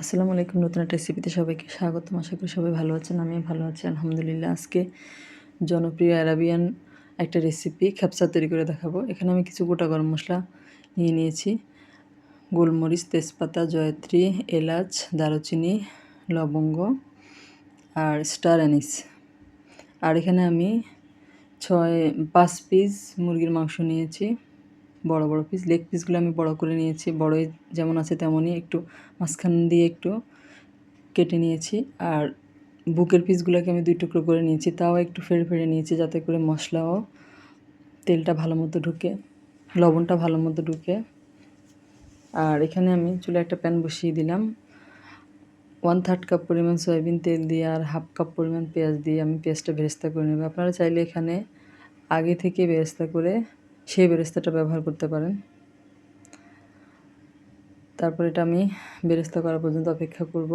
আসসালামু আলাইকুম, নতুন একটা রেসিপিতে সবাইকে স্বাগতম। আশা করি সবাই ভালো আছেন আমি ভালো আছি। আলহামদুলিল্লাহ, আজকে জনপ্রিয় অ্যারাবিয়ান একটা রেসিপি খ্যাপসা তৈরি করে দেখাবো। এখানে আমি কিছু গোটা গরম মশলা নিয়ে নিয়েছি। গোলমরিচ, তেজপাতা, জয়ত্রী, এলাচ, দারুচিনি, লবঙ্গ আর স্টার অ্যানিস আর এখানে আমি ছয়, পাঁচ পিস মুরগির মাংস নিয়েছি। বড় বড় পিস লেগ পিসগুলো আমি বড় করে নিয়েছি। বড়ই যেমন আছে তেমনই একটু মাঝখান দিয়ে একটু কেটে নিয়েছি। আর বুকের পিসগুলোকে আমি দুই টুকরো করে নিয়েছি। তাও একটু ফেড়ে ফেড়ে নিয়েছি যাতে করে মশলাও তেলটা ভালো মতো ঢুকে, লবণটা ভালো মতো ঢুকে। আর এখানে আমি চুলে একটা প্যান বসিয়ে দিলাম। ওয়ান থার্ড কাপ পরিমাণ সয়াবিন তেল দিয়ে আর হাফ কাপ পরিমাণ পেঁয়াজ দিয়ে আমি পেঁয়াজটা বেরেস্তা করে নেব। আপনারা চাইলে এখানে আগে থেকে বেরেস্তা করে সেই বেরেস্তাটা ব্যবহার করতে পারেন। তারপর এটা আমি বেরেস্তা করা পর্যন্ত অপেক্ষা করব।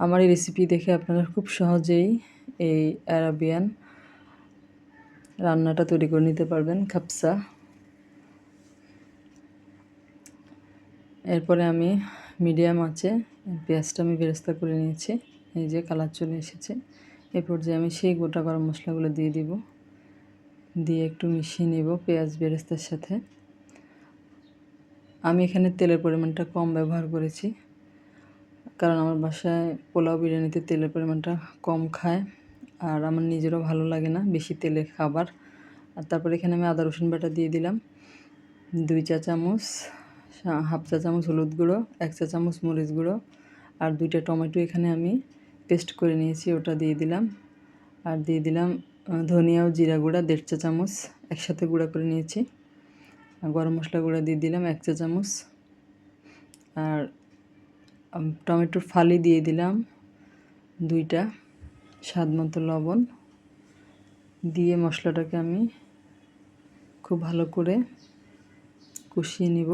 আমার এই রেসিপি দেখে আপনারা খুব সহজেই এই অ্যারাবিয়ান রান্নাটা তৈরি করে নিতে পারবেন, খাপসা। এরপরে আমি মিডিয়াম আছে, পেঁয়াজটা আমি বেরেস্তা করে নিয়েছি, এই যে কালার চলে এসেছে। এরপর যে আমি সেই গোটা গরম মশলাগুলো দিয়ে দিব। দিয়ে একটু মিশিয়ে নেব পেঁয়াজ বেরেস্তার সাথে। আমি এখানে তেলের পরিমাণটা কম ব্যবহার করেছি, কারণ আমার বাসায় পোলাও বিরিয়ানিতে তেলের পরিমাণটা কম খায় আর আমার নিজেরও ভালো লাগে না বেশি তেলের খাবার। আর তারপরে এখানে আমি আদা, রসুন বাটা দিয়ে দিলাম, দুই চা চামচ, হাফ চা চামচ হলুদ গুঁড়ো, এক চা চামচ মরিচ গুঁড়ো আর দুইটা টমেটো এখানে আমি পেস্ট করে নিয়েছি, ওটা দিয়ে দিলাম। আর দিয়ে দিলাম ধনিয়া ও জিরা গুঁড়া দেড় চা চামচ একসাথে গুঁড়া করে নিয়েছি। গরম মশলা গুঁড়া দিয়ে দিলাম এক চা চামচ। আর টমেটোর ফালি দিয়ে দিলাম দুইটা স্বাদ মতো লবণ। দিয়ে মশলাটাকে আমি খুব ভালো করে কষিয়ে নিব।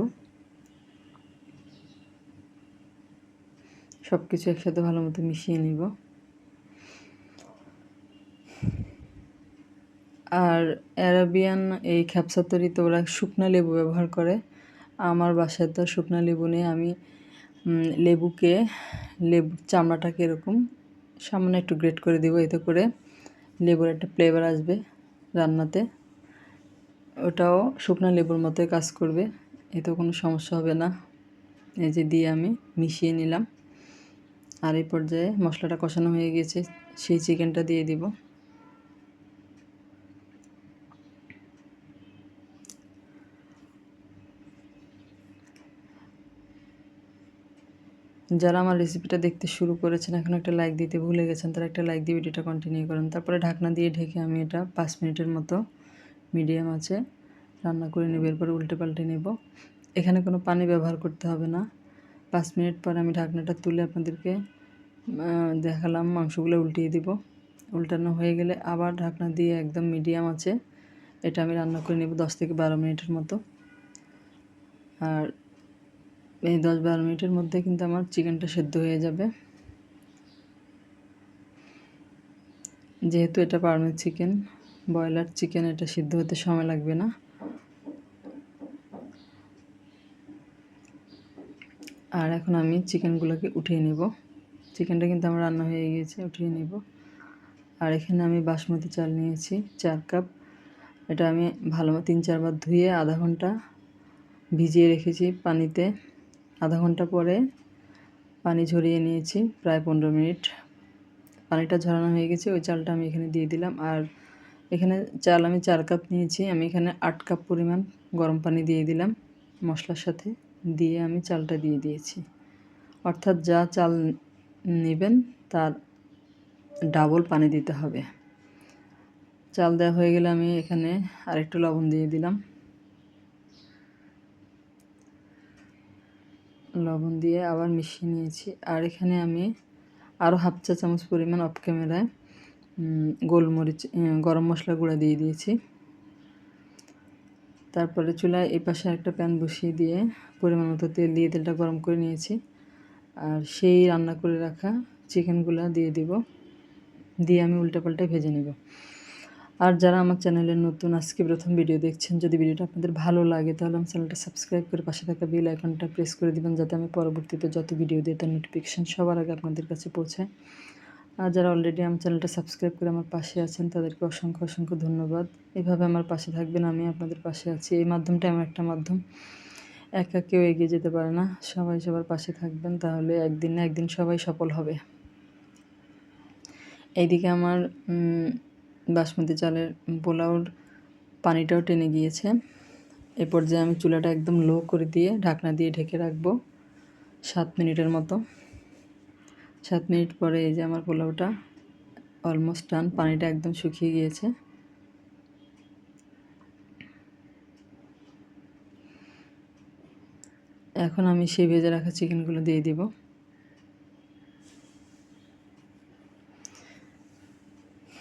সব কিছু একসাথে ভালো মতো মিশিয়ে নিব। আর অ্যারাবিয়ান এই খ্যাপসা তৈরিতে ওরা শুকনো লেবু ব্যবহার করে। আমার বাসায় তো শুকনো লেবু নেই, আমি লেবুকে, লেবু, চামড়াটাকে এরকম সামনে একটু গ্রেট করে দেবো এতে করে লেবুর একটা ফ্লেভার আসবে রান্নাতে। ওটাও শুকনো লেবুর মতোই কাজ করবে এতে কোনো সমস্যা হবে না। এই যে দিয়ে আমি মিশিয়ে নিলাম। আর এই পর্যায়ে মশলাটা কষানো হয়ে গেছে, সেই চিকেনটা দিয়ে দিব। যারা আমার রেসিপিটা দেখতে শুরু করেছেন, এখন একটা লাইক দিতে ভুলে গেছেন, তারা একটা লাইক দিয়ে ভিডিওটা কন্টিনিউ করেন। তারপরে ঢাকনা দিয়ে ঢেকে আমি এটা পাঁচ মিনিটের মতো মিডিয়াম আছে, রান্না করে নেব, এরপরে উল্টে পাল্টে নেব। এখানে কোনো পানি ব্যবহার করতে হবে না। পাঁচ মিনিট পর আমি ঢাকনাটা তুলে আপনাদেরকে দেখালাম, মাংসগুলো উল্টিয়ে দিব। উল্টানো হয়ে গেলে আবার ঢাকনা দিয়ে একদম মিডিয়াম আছে, এটা আমি রান্না করে নেব দশ থেকে বারো মিনিটের মতো। আর এই দশ বারো মিনিটের মধ্যে কিন্তু আমার চিকেনটা সেদ্ধ হয়ে যাবে। যেহেতু এটা পারমের চিকেন, ব্রয়লার চিকেন, এটা সিদ্ধ হতে সময় লাগবে না। আর এখন আমি চিকেনগুলোকে উঠিয়ে নিব। চিকেনটা কিন্তু আমার রান্না হয়ে গিয়েছে, উঠিয়ে নিব। আর এখানে আমি বাসমতি চাল নিয়েছি, চার কাপ। এটা আমি ভালো তিন চারবার ধুয়ে আধা ঘণ্টা ভিজিয়ে রেখেছি পানিতে। আধা ঘণ্টা পরে পানি ঝরিয়ে নিয়েছি, প্রায় পনেরো মিনিট। পানিটা ঝরানো হয়ে গেছে, ওই চালটা আমি এখানে দিয়ে দিলাম। আর এখানে চাল আমি চার কাপ নিয়েছি, আমি এখানে আট কাপ পরিমাণ গরম পানি দিয়ে দিলাম মশলার সাথে, দিয়ে আমি চালটা দিয়ে দিয়েছি। অর্থাৎ যা চাল নেবেন তার ডাবল পানি দিতে হবে। চাল দেওয়া হয়ে গেলে আমি এখানে আরেকটু লবণ দিয়ে দিলাম। লবণ দিয়ে আবার মিশিয়ে নিয়েছি। আর এখানে আমি আরও হাফ চা চামচ পরিমাণ অফ ক্যামেরায় গোলমরিচ গরম মশলা গুঁড়া দিয়ে দিয়েছি। তারপরে চুলায় এই পাশে একটা প্যান বসিয়ে দিয়ে পরিমাণ মতো তেল দিয়ে তেলটা গরম করে নিয়েছি। আর সেই রান্না করে রাখা চিকেনগুলো দিয়ে দিব। দিয়ে আমি উল্টে পাল্টে ভেজে নেব। আর যারা আমার চ্যানেলে নতুন, আজকে প্রথম ভিডিও দেখছেন, যদি ভিডিওটা আপনাদের ভালো লাগে, তাহলে আমার চ্যানেলটা সাবস্ক্রাইব করে পাশে থাকা বেল আইকনটা প্রেস করে দিবেন, যাতে আমি পরবর্তীতে যত ভিডিও দিই, তার নোটিফিকেশান সবার আগে আপনাদের কাছে পৌঁছায়। আর যারা অলরেডি আমার চ্যানেলটা সাবস্ক্রাইব করে আমার পাশে আছেন, তাদেরকে অসংখ্য অসংখ্য ধন্যবাদ। এভাবে আমার পাশে থাকবেন, আমি আপনাদের পাশে আছি। এই মাধ্যমটা আমার একটা মাধ্যম, একা কেউ এগিয়ে যেতে পারে না। সবাই সবার পাশে থাকবেন, তাহলে একদিন না একদিন সবাই সফল হবে। এইদিকে আমার বাসমতি চালের পোলাওর পানিটাও টেনে গিয়েছে। এ পর্যায়ে আমি চুলাটা একদম লো করে দিয়ে ঢাকনা দিয়ে ঢেকে রাখব সাত মিনিটের মতো। সাত মিনিট পরে এই যে আমার পোলাওটা অলমোস্ট ডান পানিটা একদম শুকিয়ে গিয়েছে। এখন আমি সেই ভেজে রাখা চিকেনগুলো দিয়ে দিব।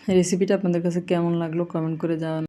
রেসিপিটা আপনাদের কাছে কেমন লাগল? কমেন্ট করে জানান।